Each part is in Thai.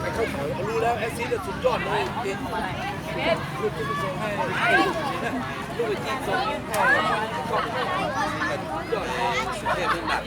ไปเข้าเขารู้แล้วแอซิดสุดยอดเลยเด็ดลูกที่ส่งให้ลูกไปจีนส่งให้ก็สุดยอดเลยเด็ดเป็นแบบ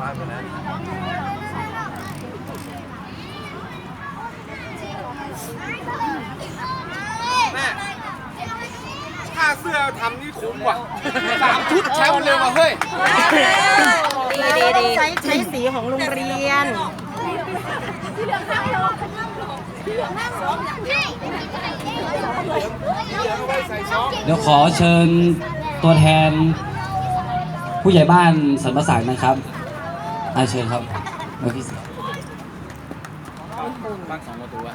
มาคนนั้น แม่ถ้าเสื้อทำนี่คุ้มว่ะสามชุดแชมป์เลยว่ะเฮ้ย ดีดีดีใช้ใช้สี ของโรงเรียนเดี๋ยวขอเชิญตัวแทน ผู้ใหญ่บ้านสันประสานนะครับอาเชิญครับมื่อกี้บ้านสองประตูอะ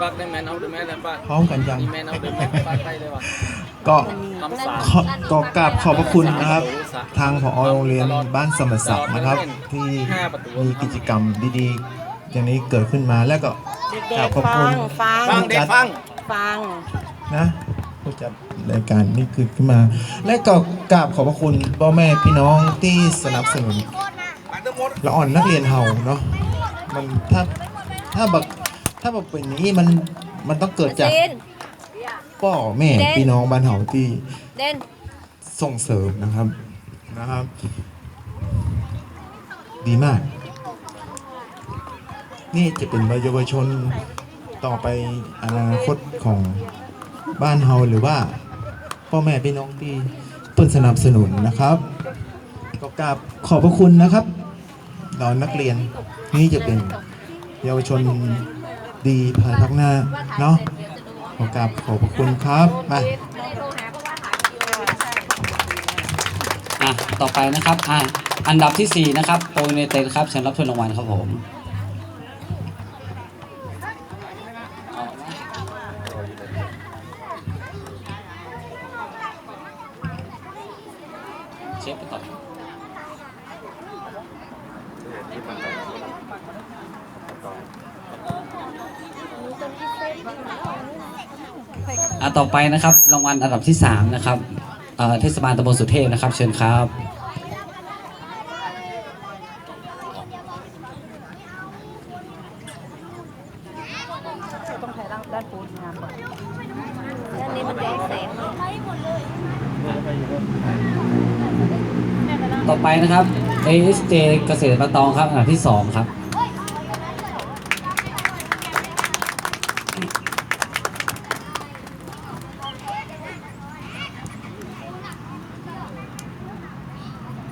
ปักได้แมนเอาเดอะแมนแล้วปักพร้อมกันยัง แมนเอาเดอะแมนปักได้เลยว่ะก็คำสาปขอก็กราบขอบพระคุณนะครับ ทางผอโรงเรียนบ้านสมศักดิ์นะครับ ที่มีกิจกรรมดีๆ อย่างนี้เกิดขึ้นมาแล้วก็กราบขอบคุณฟังฟังเด็กฟังฟังนะผู้จัดรายการนี้ขึ้นขึ้นมา และก็กราบขอบพระคุณพ่อแม่พี่น้องที่สนับสนุนละอ่อนนักเรียนเฮาเนาะมันถ้าถ้าแบบ ถ้าแบบเป็นอย่างนี้มันมันต้องเกิดจากเด่นพ่อแม่พี่น้องบ้านเฮาที่เด่นส่งเสริมนะครับนะครับ ดีมาก นี่จะเป็นเยาวชนต่อไปอนาคตของบ้านเฮาหรือว่าพ่อแม่พี่น้องที่เพิ่นสนับสนุนนะครับก็กราบขอบพระคุณนะครับตอนนักเรียนนี่จะเป็นเยาวชน ดีภายภาคหน้าเนาะขอกราบขอบพระคุณครับมาอะต่อไปนะครับอะอันดับที่สี่นะครับโปรเนเต็นครับเชิญรับถ้วยรางวัลครับผมเชฟไปต่อ อะต่อไปนะครับรางวัลอันดับที่3นะครับเอ่อเทศบาลตำบลสุเทพนะครับ เชิญครับด้านนี้มันย้อนแสงต่อไปนะครับ ASJ เกษตรปะตองครับอันดับที่2ครับ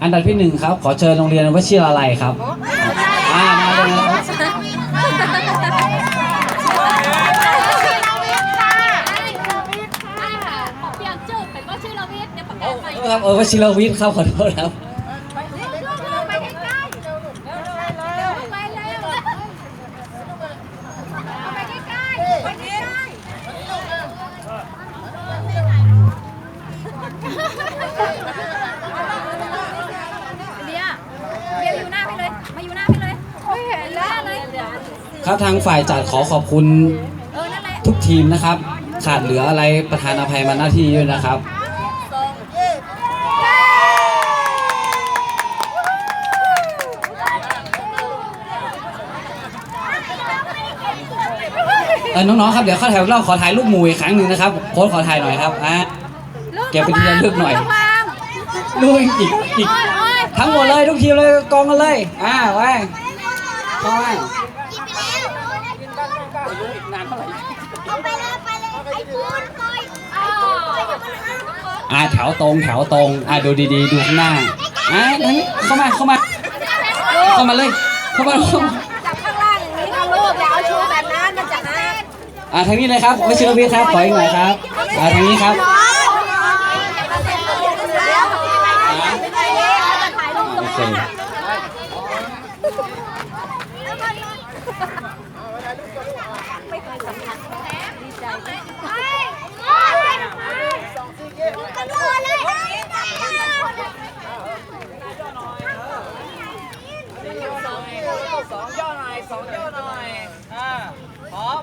อันดับที่1ครับขอเชิญโรงเรียนวชิราลัยครับอ่ามาเลยนะครับครับเออวชิรวิทย์ครับขอโทษครับ เบียร์เบียร์อยู่หน้าพี่เลย มาอยู่หน้าพี่เลยไม่เห็นแล้วเลย ครับทางฝ่ายจัดขอขอบคุณทุกทีมนะครับ ขาดเหลืออะไรประธานอภัยมาหน้าที่ด้วยนะครับเออน้องๆครับเดี๋ยวเข้าแถวเราขอถ่ายรูปหมู่อีกครั้งหนึ่งนะครับโค้ชขอถ่ายหน่อยครับอะเก็บเป็นที่ระลึกหน่อยรูปอีกอีกทั้งหมดเลยทุกทีมเลยกองกันเลยอ่าไว้เข้าไว้ เอาไปเลยไปเลยไอ้คุณคอยไอ้คุณคอยอยู่บนห้างอ่าแถวตรงแถวตรงอ่าดูดีๆดูข้างหน้าอ่าทางนี้เข้ามาเข้ามา เข้ามาเลย เข้ามาเข้ามาจับข้างล่างอย่างนี้ค่ะลูกอย่าเอาชูแบบนั้นมันจะหักอ่าทางนี้เลยครับวชิรวิทย์ครับขออีกหน่อยครับอ่าทางนี้ครับอ่าโอเค ไม่เคยสัมผัสดีใจ เฮ้ยโอ้ยกระโดดเลยเฮ้ย สองย่อหน่อยสองย่อหน่อยอ่าพร้อม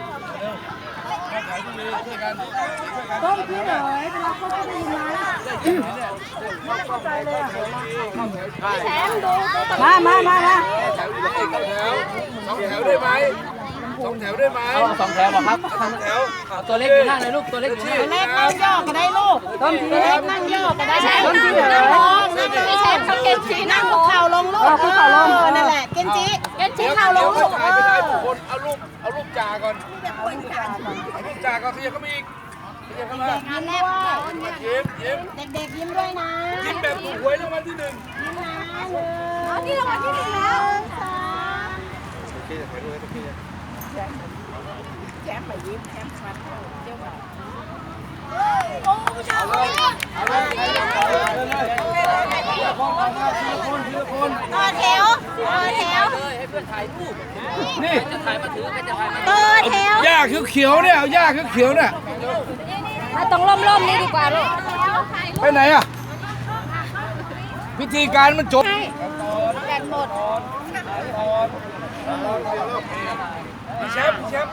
ตรงนี้ช่วยกันช่วยกันต้มพี่หน่อยเวลาเขาจะได้ยินไหมได้ยินไหมเนี่เข้าเข้าเข้าแถวเข้าแถวใช่แถมดูมามามามาแถวอยู่ที่เข้าแถวสองแถวได้ไหมสองแถวได้ไหมเอาสองแถวบอครับสองแถวตัวเล็กอยู่นั่งเลยลูกตัวเล็กอยู่นั่งตัวเล็กนั่งย่อก็ได้ลูกต้มทีเล็กนั่งย่อก็ได้แถมต้มทีนั่งลงนั่งไม่ใช่เขาเกณฑ์สีนั่งเข่าลงลูกเข่าลงนั่นแหละเกนจิเกณฑ์สีเข่าลงลูกเป็นไรทุกคนเอารูป เอารูปจ่าก่อนเอารูปจ่าก่อนขยับเข้ามาอีกขยับเข้ามายิ้มด้วยยิ้มยิ้มเด็กๆยิ้มด้วยนะ ยิ้มแบบถูกหวยรางวัลที่หนึ่งยิ้มนะเลยอ๋อนี่รางวัลที่หนึ่งแล้วต่อแถว ต่อแถวให้เพื่อนถ่ายรูปนี่จะถ่ายมาถือไม่จะถ่ายมาต่อแถวหญ้าเขียวๆเนี่ยเอาหญ้าเขียวๆเนี่ยมาตรงร่มๆนี่ดีกว่าลูกไปไหนอะพิธีการมันจบแบตหมดพี่แชมป์พี่แชมป์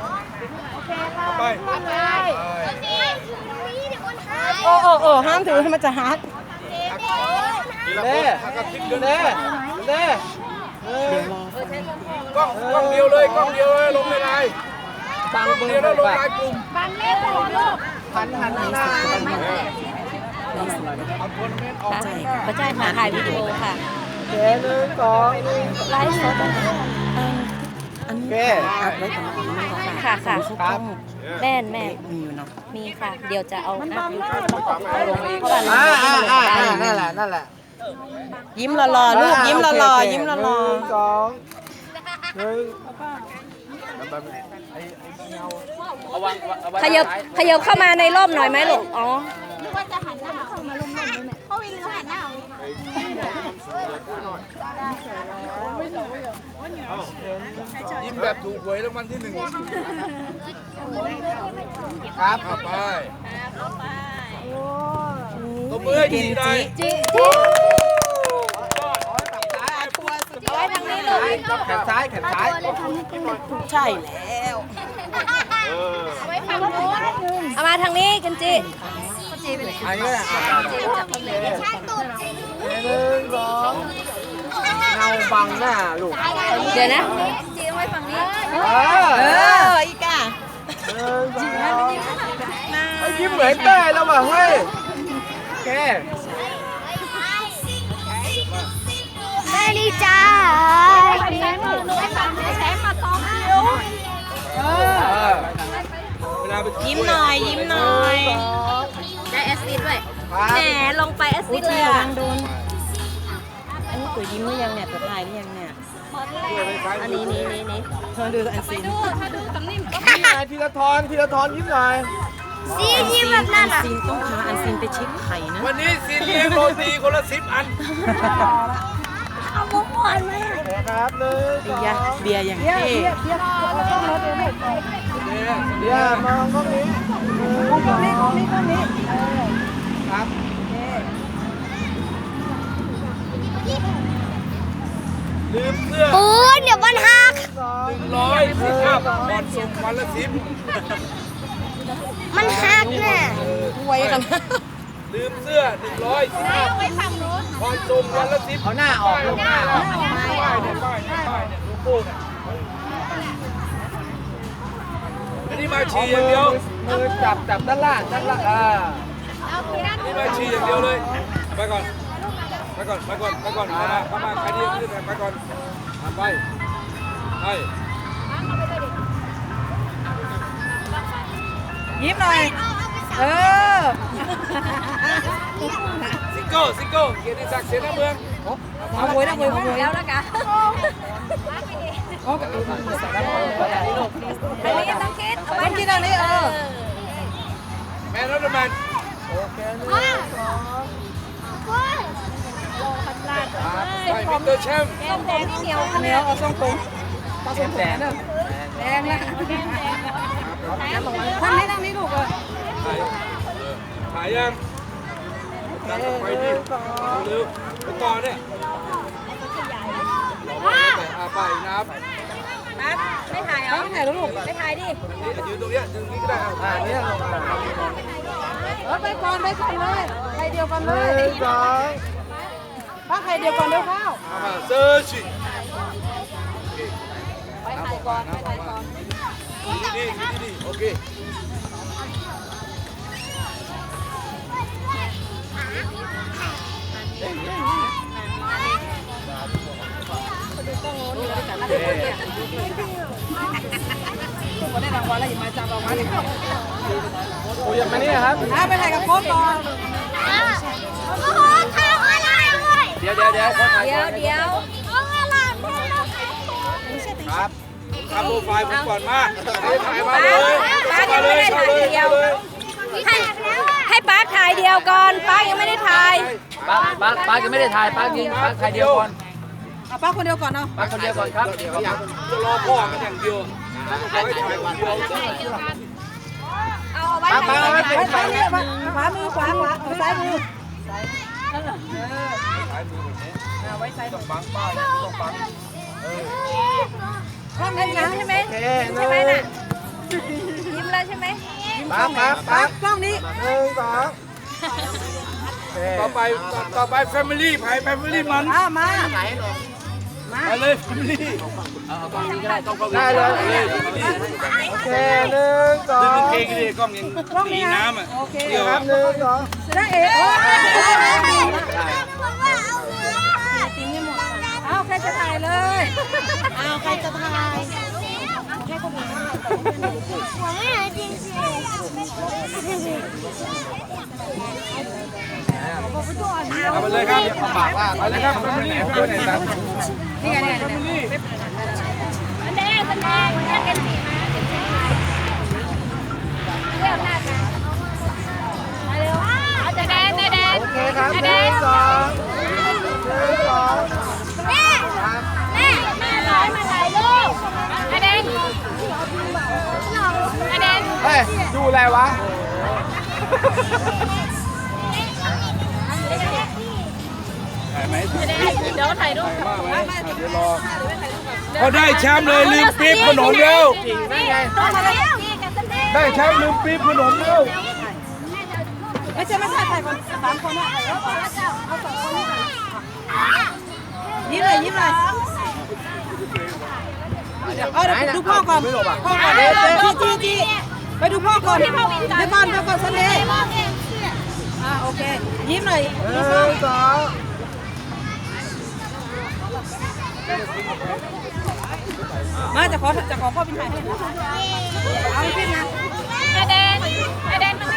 ไปโอ้โอ้โอ้ห้ามถือมันจะฮักเล่ก็คิด เล่เล่กล้องกล้องเดียวเลยกล้องเดียวเลยลงในไลน์กล้องเดียวแล้วลงไลน์กลุ่มบังเล่นของลูกหันหันหน้าเอาทัวร์นาเมนต์ออกข้างหน้าไม่ใช่ค่ะถ่ายวิดีโอค่ะเดี๋ยวหนึ่งสองไลฟ์สดอันนี้อัดไว้ก่อนค่ะค่ะครับแม่นแม่มีอยู่เนาะมีค่ะ เดี๋ยวจะเอาอัพยูทูบต้องกดเอาลงเองเพราะว่าเราอ่าไม่อ่าได้อ่าลงได้นั่นแหละนั่นแหละ ยิ้มหล่อๆลูกยิ้มหล่อๆยิ้มหล่อสองหนึ่งขยับขยับเข้ามาในร่มหน่อยไหมลูก อ๋อยิ้มแบบถูกหวยรางวัลที่หนึ่งครับเอาไปตบมือให้ดีหน่อยจีเอาไว้ทางนี้ลูก แขนซ้ายแขนซ้ายๆใช่แล้ว เอามาทางนี้กันจีอันนี้อะชักตูดจริงหนึ่งสองเงาบังหน้าลูก เดี๋ยวนะจีเอาไว้ฝั่งนี้ เออเอออีกอะหนึ่งสองไอ้ยิ้มเหมือนเต้แล้วว่ะเฮ้ยโอ ยิ้มหน่อย ยิ้มหน่อย ได้แอสซิดด้วยครับแหมลงไปแอสซิอุ้ยดเลยระอะวังโดนอันนี้ตัวยิ้มหรือยังเนี่ยตัวถ่ายหรือยังเนี่ยอันนี้นี่นี่นี่เธอดูอันซีนถ้าดูตำนิ่มก็ยิ้มหน่อยธีรทรธีรทรยิ้มหน่อยซียิ้มแบบนั้นอะซีนต้องพาอันซีนไปเช็คไข่นะวันนี้ซีเลี้ยงโรตีคนละสิบอันเอามุกหวานมาครับหนึ่งสเบีองยร์เบียร์อย่างเท่ เดี๋ยวมองกล้องนี้หนึ่งสองครับลืมเสื้อปูนเดี๋ยวมันหักหนึ่งร้อยสิบห้าบาทส่งวันละสิบมันหักน่ะไว้กันลืมเสื้อหนึ่งร้อยสิบห้าพอส่งวันละสิบเอาหน้าออกลงหน้าออกป้ายเนี่ยป้ายเนี่ยป้ายเนี่ยโลโก้เนี่ย นนี้มาฉี่อย่างเดียว มือจับจับด้านล่างด้านล่างอ่านี่มาฉี่อย่างเดียวเลย ไปก่อน ไปก่อน ไปก่อน ไปก่อนเข้ามาเข้ามาใครที่จะขึ้นไปก่อนทำไปใช่ยิ้มหน่อย เออ ซิโก้ ซิโก้ เกียรติศักดิ์เสนาเมือง เอาไว้นะไว้ไว้แล้วละกั นอันนี้ต้องคิดเอาไว้ต้องกินอันนี้เออแมนรัตแมนว้าใช่มิสเตอร์แชมป์แก้มแดงที่เหนียวเหนียวเอาทรงผมปลาทรงผมนะแดงละท่านนี้ท่านนี้ลูกเออถ่ายถ่ายยังไปดิเร็วไปต่อเนี่ย อาไปนับไม่ถ่ายเหรอไม่ถ่ายลูกไม่ถ่ายดิยืนตรงนี้ยืนนี้ก็ได้อ่าเนี่ยเออไปก่อนไปก่อนเลยใครเดียวกันเลยป้าใครเดียวกันเร็วข้ามาเซอร์ชิไปถ่ายก่อนไปถ่ายก่อนดีดีดีโอเค คนได้รางวัลแล้วอย่ามาจับรางวัลเลยครับโอ้ยมานี่ครับอะไปถ่ายกับโค้ชก่อนโอ้โหทางอะไรเลยเดี๋ยวเดี๋ยวเดี๋ยวขอถ่ายเดี๋ยวเดี๋ยวโอ้อะไรเพื่อนเราครับทำโปรไฟล์ผมก่อนมาถ่ายมาป้าเลยป้ายังไม่ได้ถ่ายเดียวให้ให้ป้าถ่ายเดียวก่อนป้ายังไม่ได้ถ่ายป้าป้าป้ายังไม่ได้ถ่ายป้ากินป้าถ่ายเดียวก่อน เอาป้าคนเดียวก่อนเนาะป้าคนเดียวก่อนครับจะรอพ่อกันอย่างเดียวให้ถ่ายคนเดียวเอาไว้ป้าป้าถ่ายไม่ไปถ่ายซ้ายมือขวามือขวาขวาซ้ายมือต้องบังป้ายต้องบังห้องยิ้นี้มยังใช่ไหมยิ้มใช่ไหมน่ะยิ้มแล้วใช่ไหมป้าป้าป้าป้ากล้องนี้หนึ่งสองต่อไปต่อไปแฟมิลี่ไผ่แฟมิลี่มันอ่ามาไปเลยแฟมิลี่ได้เลยเลยโอเคหนึ่งสอดึงงกางเกงดิกล้องยังตีน้ำอะโอเคเดี๋ยวครับหนึ่งสองจะได้เอ๋เอาใครจะถ่ายเลย เอาใครจะถ่ายแค่คนอื่นหวังไม่หายจริงสิเอาไปเลยครับปากว่าไปเลยครับแฟมิลี่แฟมิลี่ครับนี่ไงนี่ไงนี่ไงมันแดงมันแดงมันแดง อะไรวะถ่ายไหมเดี๋ยวถ่ายรูปมากไหมเดี๋ยวรอพอได้แชมป์เลยลืมปี๊บขนมเร็วต้องมาแล้วนี่กันสันเดย์ได้แชมป์ลืมปี๊บขนมเร็วไม่ใช่ไม่ใช่ถ่ายก่อนสามคนนะยิ้มเลยยิ้มเลยเอาเดี๋ยวดูพ่อก่อนพ่อก่อนจีจีจี ไปดูพ่อก่อนเดี๋ยวก่อนเดี๋ยวก่อนสันเดย์อ่าโอเค ยิ้มหน่อยหนึ่งสองมาจะขอจะขอพ่อเป็นถ่ายให้เอาขึ้นนะแดงแดงมันไม่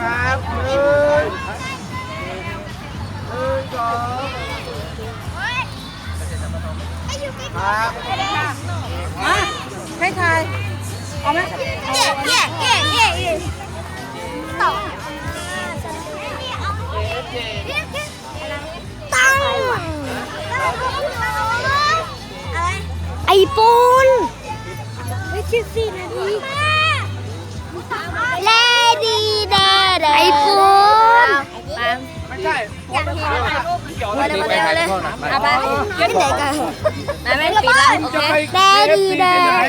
ครับหนึ่งหนึ่งสอง ครับมาให้ถ่ายเอาไหมเย่เย่เย่เย่เย่ต่อตังไอปูนไม่คิดสินาทีเลดี้เดย์ไอปูนไม่ใช่อยากเห็นพูดถึงไปถ่ายพ่อหน่อยเอาไปเดี๋ยวกันไม่ปิด แล้วโอเคเลดี้เดย์